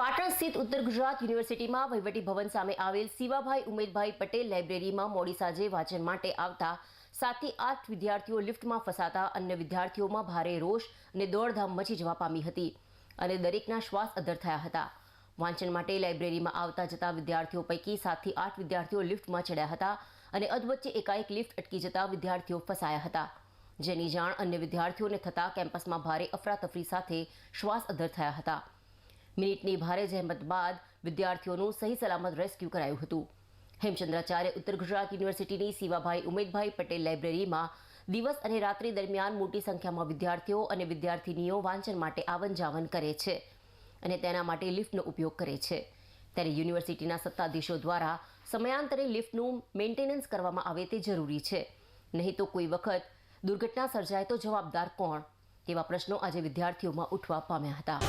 પાટણ સ્થિત ઉત્તર ગુજરાત યુનિવર્સિટીમાં વહીવટી ભવન સામે આવેલ શિવાભાઈ ઉમેદભાઈ પટેલ લાઇબ્રેરીમાં મોડી સાંજે વાંચન માટે આવતા સાતથી આઠ વિદ્યાર્થીઓ લિફ્ટમાં ફસાતા અન્ય વિદ્યાર્થીઓમાં ભારે રોષ અને દોડધામ મચી જવા પામી હતી અને દરેકના શ્વાસ અધર થયા હતા. વાંચન માટે લાઇબ્રેરીમાં આવતા જતા વિદ્યાર્થીઓ પૈકી સાતથી આઠ વિદ્યાર્થીઓ લિફ્ટમાં ચડ્યા હતા અને અધવચ્ચે એકાએક લિફ્ટ અટકી જતા વિદ્યાર્થીઓ ફસાયા હતા. જેની જાણ અન્ય વિદ્યાર્થીઓને થતાં કેમ્પસમાં ભારે અફરાતફરી સાથે શ્વાસ અધર થયા હતા. મિનિટની ભારે જહેમત બાદ વિદ્યાર્થીઓનું સહી સલામત રેસ્ક્યુ કરાયું હતું. હેમચંદ્રાચાર્ય ઉત્તર ગુજરાત યુનિવર્સિટીની શિવાભાઈ ઉમેદભાઈ પટેલ લાઇબ્રેરીમાં દિવસ અને રાત્રિ દરમિયાન મોટી સંખ્યામાં વિદ્યાર્થીઓ અને વિદ્યાર્થિનીઓ વાંચન માટે આવન જાવન કરે છે અને તેના માટે લિફ્ટનો ઉપયોગ કરે છે. ત્યારે યુનિવર્સિટીના સત્તાધીશો દ્વારા સમયાંતરે લિફ્ટનું મેન્ટેનન્સ કરવામાં આવે તે જરૂરી છે. નહીં તો કોઈ વખત દુર્ઘટના સર્જાય તો જવાબદાર કોણ? તેવા પ્રશ્નો આજે વિદ્યાર્થીઓમાં ઉઠવા પામ્યા હતા.